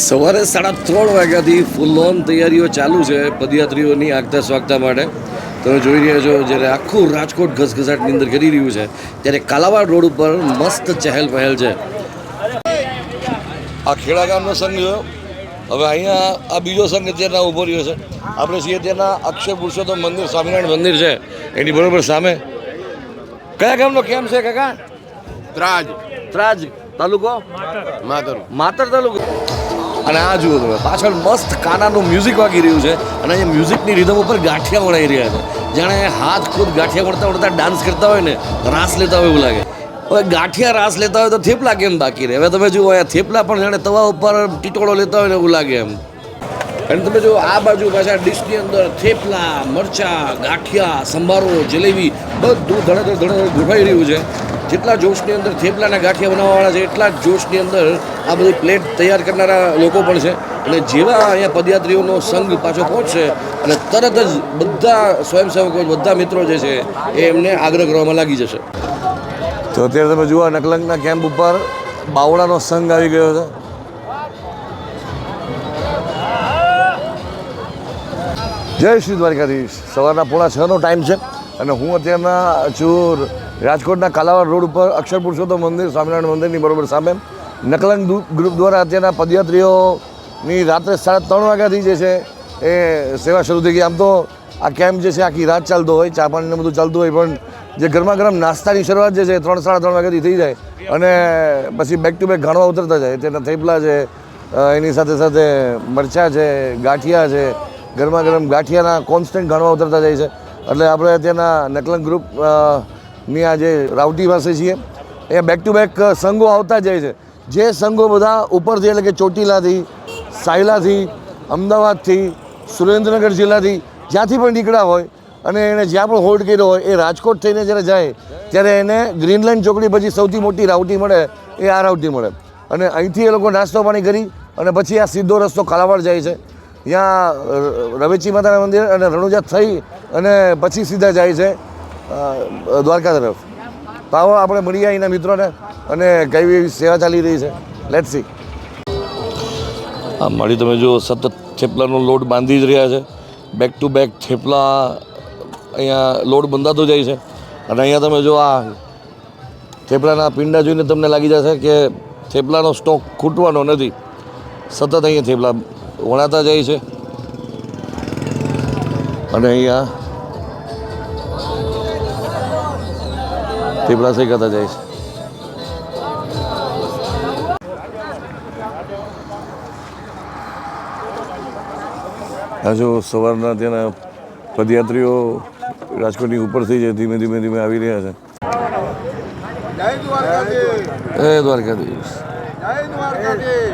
સવારે સાડા ત્રણ વાગ્યાથી ફૂલ ઓન તૈયારીઓ ચાલુ છે પદયાત્રીઓની આગતા સ્વાગતા માટે. તમે જોઈ રહ્યા છો જ્યારે આખું રાજકોટ ઘસઘસાટની અંદર કરી રહ્યું છે ત્યારે કાલાવાડ રોડ ઉપર મસ્ત ચહેલ પહેલ છે. આ ખેડા ગામનો સંઘ જોયો હવે અહીંયા આ બીજો સંઘ અત્યારના ઊભો રહ્યો છે. આપણે છીએ ત્યાંના અક્ષય પુરુષોત્તમ મંદિર સ્વામિનારાયણ મંદિર છે. એની બરોબર સામે. કયા ગામનો કેમ છે કાકા? ત્રાજ. ત્રાજ તાલુકો? માતર. માતર તાલુકો. અને આ જુઓ તમે, પાછળ મસ્ત કાનાનું મ્યુઝિક વાગી રહ્યું છે અને એ મ્યુઝિકની રિધમ ઉપર ગાંઠિયા વળાઈ રહ્યા છે. જાણે હાથ ખુદ ગાંઠિયા વળતા વળતા ડાન્સ કરતા હોય ને, રાસ લેતા હોય એવું લાગે. હવે ગાંઠિયા રાસ લેતા હોય તો થેપલા કેમ બાકી રહે? હવે તમે જુઓ, અહીંયા થેપલા પણ જાણે તવા ઉપર ટીટોળો લેતા હોય ને એવું લાગે એમ. અને તમે જો આ બાજુ પાછા ડિશની અંદર થેપલા, મરચા, ગાંઠિયા, સંભારો, જલેબી બધું ધડે ધડે ગોઠવાઈ રહ્યું છે. જેટલા જોશની અંદર થેપલાના ગાંઠિયા બનાવવાવાળા છે, એટલા જ જોશની અંદર આ બધી પ્લેટ તૈયાર કરનારા લોકો પણ છે. અને જેવા અહીંયા પદયાત્રીઓનો સંઘ પાછો પહોંચશે અને તરત જ બધા સ્વયંસેવકો, બધા મિત્રો જે છે, એ એમને આગ્રહ કરવામાં લાગી જશે. તો અત્યારે તમે જુઓ નકલંગના કેમ્પ ઉપર બાવળાનો સંઘ આવી ગયો છે. જય શ્રી દ્વારકાધીશ. સવારના પોણા છનો ટાઈમ છે અને હું અત્યારના છું રાજકોટના કાલાવાડ રોડ ઉપર અક્ષર પુરુષોત્તમ મંદિર, સ્વામિનારાયણ મંદિરની બરોબર સામે. નકલંગ ગ્રુપ દ્વારા અત્યારના પદયાત્રીઓની રાત્રે સાડા ત્રણ વાગ્યાથી જે છે એ સેવા શરૂ થઈ ગઈ. આમ તો આ કેમ્પ જે છે, આખી રાત ચાલતો હોય, ચા પાણીને બધું ચાલતું હોય, પણ જે ગરમા ગરમ નાસ્તાની શરૂઆત જે છે ત્રણ, સાડા ત્રણ વાગ્યાથી થઈ જાય અને પછી બેક ટુ બેક ઘાણવા ઉતરતા જાય. તેના થેપલા છે એની સાથે સાથે મરચાં છે, ગાંઠિયા છે ગરમા ગરમ ગાંઠિયાના કોન્સ્ટન્ટ ઘાણવા ઉતરતા જાય છે. એટલે આપણે ત્યાંના નકલંગ ગ્રુપ ની આ જે રાવટી પાસે છીએ. એ બેક ટુ બેક સંઘો આવતા જાય છે. જે સંઘો બધા ઉપરથી એટલે કે ચોટીલાથી, સાયલાથી, અમદાવાદથી, સુરેન્દ્રનગર જિલ્લાથી જ્યાંથી પણ નીકળ્યા હોય અને એણે જ્યાં પણ હોલ્ડ કર્યો હોય, એ રાજકોટ થઈને જ્યારે જાય, ત્યારે એને ગ્રીનલેન્ડ ચોકડી પછી સૌથી મોટી રાવટી મળે, એ આ રાવટી મળે. અને અહીંથી એ લોકો નાસ્તો પાણી કરી અને પછી આ સીધો રસ્તો કાલાવાડ જાય છે. ત્યાં રવેચી માતાના મંદિર અને રણુજા થઈ અને પછી સીધા જાય છે. દ્વારકા તરફ. તો આપણે મળીએ અહીંના મિત્રોને અને કઈ એવી સેવા ચાલી રહી છે. લેટ સી મળી તમે જો સતત થેપલાનો લોડ બાંધી જ રહ્યા છે. બેક ટુ બેક થેપલા અહીંયા લોડ બંધાતો જાય છે. અને અહીંયા તમે જો આ થેપલાના પિંડા જોઈને તમને લાગી જશે કે થેપલાનો સ્ટોક ખૂટવાનો નથી. સતત અહીંયા થેપલા વણાતા જાય છે. અને અહીંયા થેપલા સહી કરતા જઈશ હજુ સવારના ત્યાંના પદયાત્રીઓ રાજકોટની ઉપરથી જે ધીમે ધીમે ધીમે આવી રહ્યા છે. જય દ્વારકાધીશ એ દ્વારકાધીશ જય દ્વારકાધીશ.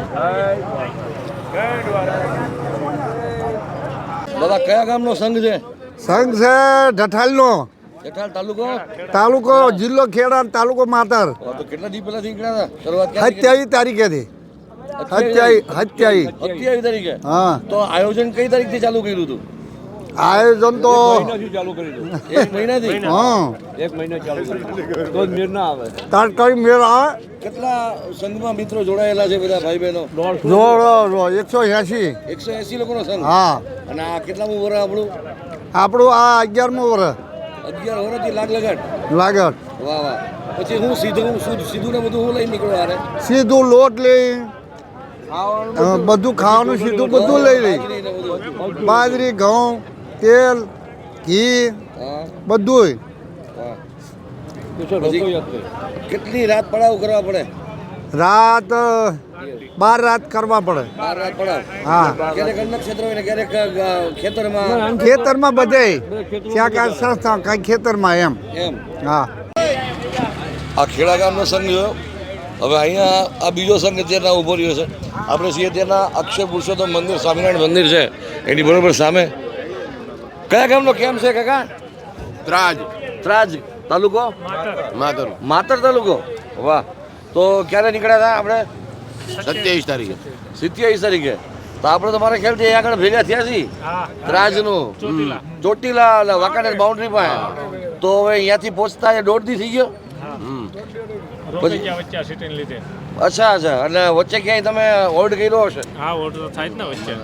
દાદા કયા ગામનો સંઘ છે? સંઘ છે ઢઠાલનો. તાલુકો? તાલુકો જિલ્લો ખેડા તાલુકો માતર. તો કેટલા દી પહેલા નીકળ્યા હતા? શરૂઆત સત્યાવીસ સત્યાવીસ સત્યાવીસ સત્યાવીસ. તારીખે? હા. તો આયોજન કઈ તારીખથી ચાલુ કર્યું હતું? આયોજન તો એક મહિનાથી હા. એક મહિનો ચાલુ તો જ મેળ ના આવે. તાત્કાલિક મેળ આવે. કેટલા સંઘમાં મિત્રો જોડાયેલા છે બધા ભાઈ બહેનો જો જો એકસો એંશી. એકસો એસી લોકોનો સંઘ? હા. અને આ કેટલામું વર્ષ આપણું? આપણું આ અગિયારમું વર્ષ અગિયાર વર્ષથી લાગ લગાડ. લાગત વાહ વાહ. પછી હું સીધું શું સીધું ને બધું હું લઈ નીકળો આરે સીધું લોટ લઈ. બધું. ખાવાનું સીધું બધું લઈ લઈ. બાજરી ઘઉં તેલ ઘી બધું. કેટલી રાત પડાવ કરવા પડે? રાત બાર રાત કરવા પડે. બાર રાત પડાવ હા. ક્યારેક અન્ન ક્ષેત્ર હોય ક્યારેક ખેતરમાં? ખેતરમાં બધે. ત્યાં કાંઈ સંસ્થા કાંઈ ખેતરમાં એમ. એમ. હા. આ ખેડા ગામનો સંઘ જોયો હવે અહીંયા આ બીજો સંઘ અત્યારના ઊભો રહ્યો છે. આપણે છીએ ત્યાંના અક્ષય પુરુષોત્તમ મંદિર સ્વામિનારાયણ મંદિર છે. એની બરોબર સામે. કયા ગામનો કેમ છે કાકા? ત્રાજ. ત્રાજ તાલુકો? માતર. માતર તાલુકો. વાહ. તો ક્યારે નીકળ્યા હતા આપણે? સત્યાવીસ તારીખે. સિત્યાવીસ તારીખે. તો આપણે તો મારા ખ્યાલથી આગળ ભેગા થયા છીએ ત્રાજનું. ચોટીલા. વાંકાનેર બાઉન્ડ્રી પાસે. તો હવે અહીંયાથી પહોંચતા એ દોઢ દી થઈ ગયો? અચ્છા અચ્છા. અને વચ્ચે ક્યાંય તમે હોલ્ડ કર્યો હશે? હા હોલ્ડ તો થાય જ ને વચ્ચે.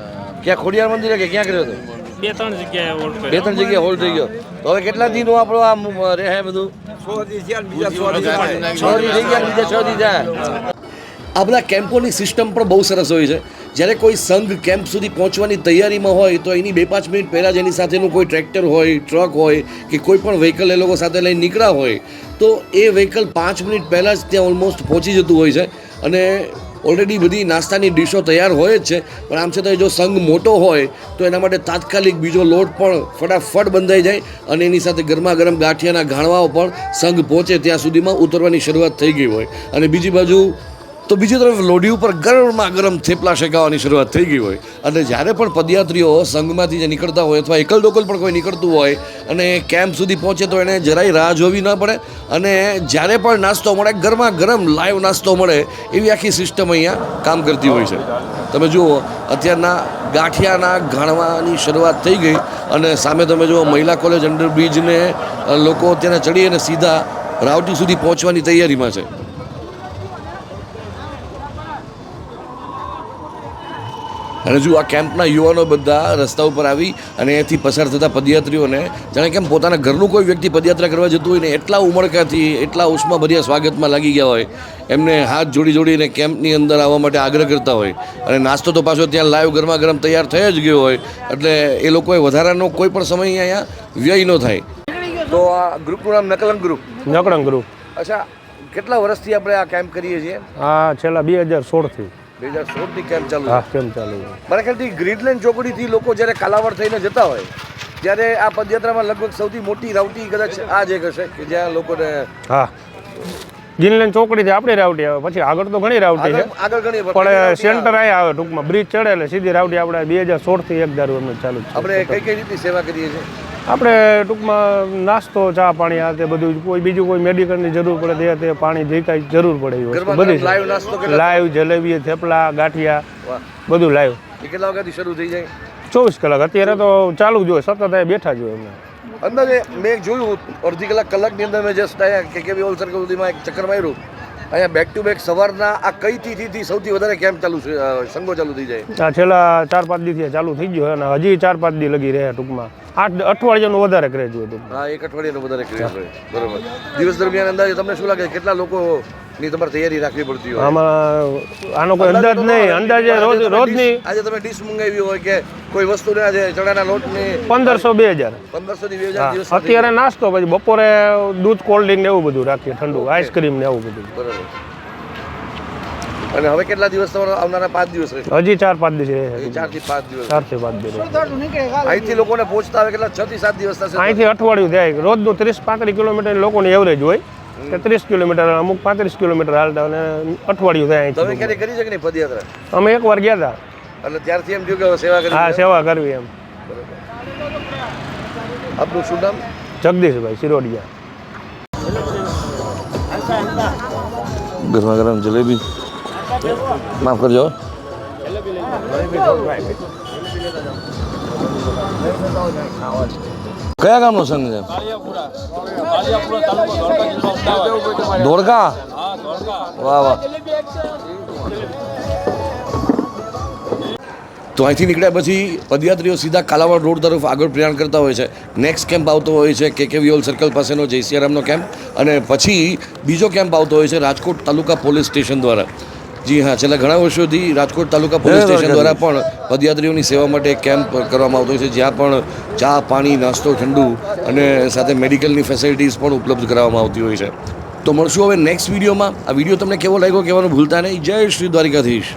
ક્યાં ખોડિયાર મંદિરે કે ક્યાં કર્યો હતો? બે ત્રણ જગ્યાએ વોટ બે ત્રણ જગ્યાએ હોલ્ડ થઈ ગયો. તો હવે કેટલા દિનનું આપણો આમ રહે બધું? છ દી થઈ ગયા બીજા છ દી જાય આ બધા કેમ્પોની સિસ્ટમ પણ બહુ સરસ હોય છે. જ્યારે કોઈ સંઘ કેમ્પ સુધી પહોંચવાની તૈયારીમાં હોય તો એની બે પાંચ મિનિટ પહેલાં જ એની સાથેનું કોઈ ટ્રેક્ટર હોય, ટ્રક હોય કે કોઈ પણ વ્હીકલ એ લોકો સાથે લઈને નીકળ્યા હોય, તો એ વ્હીકલ પાંચ મિનિટ પહેલાં જ ત્યાં ઓલમોસ્ટ પહોંચી જતું હોય છે. અને ઓલરેડી બધી નાસ્તાની ડીશો તૈયાર હોય જ છે. પણ આમ છતાં જો સંઘ મોટો હોય, તો એના માટે તાત્કાલિક બીજો લોટ પણ ફટાફટ બંધાઈ જાય અને એની સાથે ગરમા ગરમ ગાંઠિયાના ગાણવાઓ પણ સંઘ પહોંચે ત્યાં સુધીમાં ઉતરવાની શરૂઆત થઈ ગઈ હોય. અને બીજી બાજુ તો બીજી તરફ લોઢી ઉપર ગરમમાં ગરમ થેપલા શેકાવાની શરૂઆત થઈ ગઈ હોય. અને જ્યારે પણ પદયાત્રીઓ સંઘમાંથી જે નીકળતા હોય અથવા એકલ ડોકલ પણ કોઈ નીકળતું હોય અને કેમ્પ સુધી પહોંચે તો એને જરાય રાહ જોવી ન પડે. અને જ્યારે પણ નાસ્તો મળે, ગરમા ગરમ લાઈવ નાસ્તો મળે એવી આખી સિસ્ટમ અહીંયા કામ કરતી હોય છે. તમે જુઓ, અત્યારના ગાંઠિયાના ગાણવાની શરૂઆત થઈ ગઈ અને સામે તમે જુઓ, મહિલા કોલેજ અંડરબ્રિજને લોકો અત્યારે ચડી અને સીધા રાવટી સુધી પહોંચવાની તૈયારીમાં છે. અને જો આ કેમ્પના યુવાનો બધા રસ્તા ઉપર આવી અને એથી પસાર થતા પદયાત્રીઓને જાણે કેમ પોતાના ઘરનું કોઈ વ્યક્તિ પદયાત્રા કરવા જતું હોય ને એટલા ઉમળકાથી એટલા ઉષ્માભર્યા સ્વાગતમાં લાગી ગયા હોય એમને હાથ જોડી જોડીને કેમ્પની અંદર આવવા માટે આગ્રહ કરતા હોય. અને નાસ્તો તો પાછો ત્યાં લાઈવ ગરમા ગરમ તૈયાર થઈ જ ગયો હોય. એટલે એ લોકોએ વધારાનો કોઈ પણ સમય અહીંયા વ્યય ન થાય. તો આ ગ્રુપનું નામ નકલંગ ગ્રુપ? નકળંગ ગ્રુપ. અચ્છા કેટલા વર્ષથી આપણે આ કેમ્પ કરીએ છીએ? આ છેલ્લા બે હજાર સોળથી. બે હજાર સોળથી કેમ્પ ચાલુ હા છે. ચાલુ મારા ખ્યાલથી ગ્રીનલેન્ડ ચોકડીથી લોકો જ્યારે કાલાવડ થઈને જતા હોય ત્યારે આ પદયાત્રામાં લગભગ સૌથી મોટી રાવટી કદાચ આ જ એક હશે કે જ્યાં લોકોને હા. ચોકડી ચોકડીથી આપણી રાવટી આવે પછી આગળ તો ઘણી રાવટી છે. આગળ આગળ ઘણી પણ સેન્ટર અહીંયા આવે ટૂંકમાં બ્રિજ ચડે એટલે સીધી રાવટી આપણે બે હજાર સોળથી એક અમે ચાલુ આપડે આપણે કઈ કઈ રીતે સેવા કરીએ છીએ? આપણે ટૂંકમાં નાસ્તો ચા પાણી આ તે બધું કોઈ બીજું કોઈ મેડિકલની જરૂર પડે તે તે પાણી જે કાંઈ જરૂર પડે બધી ગરમ નાસ્તો લાઈવ જલેબી થેપલા ગાંઠિયા બધું લાઈવ. કેટલા વાગ્યાથી શરૂ થઈ જાય? ચોવીસ કલાક. અત્યારે તો ચાલુ જ હોય. સતત બેઠા જ હોય અમે અંદર મેં જોયું અડધી કલાક કલાકની અંદર મેં જસ્ટ આવ્યા કે કેવી ઓલ સર્કલ સુધીમાં એક ચક્કર માર્યું. અહીંયા બેક ટુ બેક સવારના આ કઈ તિથિથી સૌથી વધારે કેમ્પ ચાલુ છે સંઘો ચાલુ થઈ જાય? છેલ્લા ચાર પાંચ દિવસથી ચાલુ થઈ ગયો અને હજી ચાર પાંચ દી લગી રહ્યા ટૂંકમાં. આઠ અઠવાડિયાનું વધારે ક્રેજ હોય હા એક અઠવાડિયાનું વધારે ક્રેજ હોય. બરોબર. દિવસ દરમિયાન અંદાજે તમને શું લાગે કેટલા લોકોની તમારે તૈયારી રાખવી પડતી હોય. આમાં આનો કોઈ અંદાજ નહીં. અંદાજે રોજ રોજની આજે તમે ડીશ મંગાવી હોય કે કોઈ વસ્તુ ના છે ચણાના લોટની પંદરસો બે હજાર. પંદરસો થી બે હજાર દિવસ અત્યારે નાસ્તો પછી બપોરે દૂધ કોલ્ડ ડ્રિંક ને એવું બધું રાખીએ ઠંડુ આઈસ્ક્રીમ ને એવું બધું. બરાબર. અને હવે કેટલા દિવસ તમારો આવનારા પાંચ દિવસ રહેશે? હજી ચાર પાંચ દિવસ ચારથી પાંચ દિવસ. ચારથી પાંચ દિવસ અહીંથી લોકોને પહોંચતા હવે કેટલા? છ થી સાત દિવસ થશે અહીંથી અઠવાડિયું થાય. રોજનું ત્રીસ પાંત્રીસ કિલોમીટર લોકોની એવરેજ હોય. કે ત્રીસ કિલોમીટર અમુક પાંત્રીસ કિલોમીટર હાલતા અને અઠવાડિયું થાય તમે ક્યારે કરી છે કે નહીં પદયાત્રા? અમે એકવાર ગયા હતા. એટલે ત્યારથી એમ થયું કે હવે સેવા કરી હા સેવા કરવી એમ. આપનું શું નામ? જગદીશભાઈ સિરોડિયા ગરમા ગરમ જલેબી. માફ કરજો. કયા ગામનો સંઘ છે? ધોળકા વાહ વાહ. તો અહીંથી નીકળ્યા પછી પદયાત્રીઓ સીધા કાલાવાડ રોડ તરફ આગળ પ્રયાણ કરતા હોય છે. નેક્સ્ટ કેમ્પ આવતો હોય છે કે કે વિયોલ સર્કલ પાસેનો જયસિયારામનો કેમ્પ અને પછી બીજો કેમ્પ આવતો હોય છે, રાજકોટ તાલુકા પોલીસ સ્ટેશન દ્વારા. જી હા છેલ્લા ઘણા વર્ષોથી રાજકોટ તાલુકા પોલીસ સ્ટેશન દ્વારા પણ પદયાત્રીઓની સેવા માટે એક કેમ્પ કરવામાં આવતો હોય છે જ્યાં પણ ચા પાણી નાસ્તો ઠંડુ અને સાથે મેડિકલની ફેસિલિટીઝ પણ ઉપલબ્ધ કરાવવામાં આવતી હોય છે. તો મળશું હવે નેક્સ્ટ વિડીયોમાં. આ વીડિયો તમને કેવો લાગ્યો કહેવાનું ભૂલતા નહીં. જય શ્રી દ્વારિકાધીશ.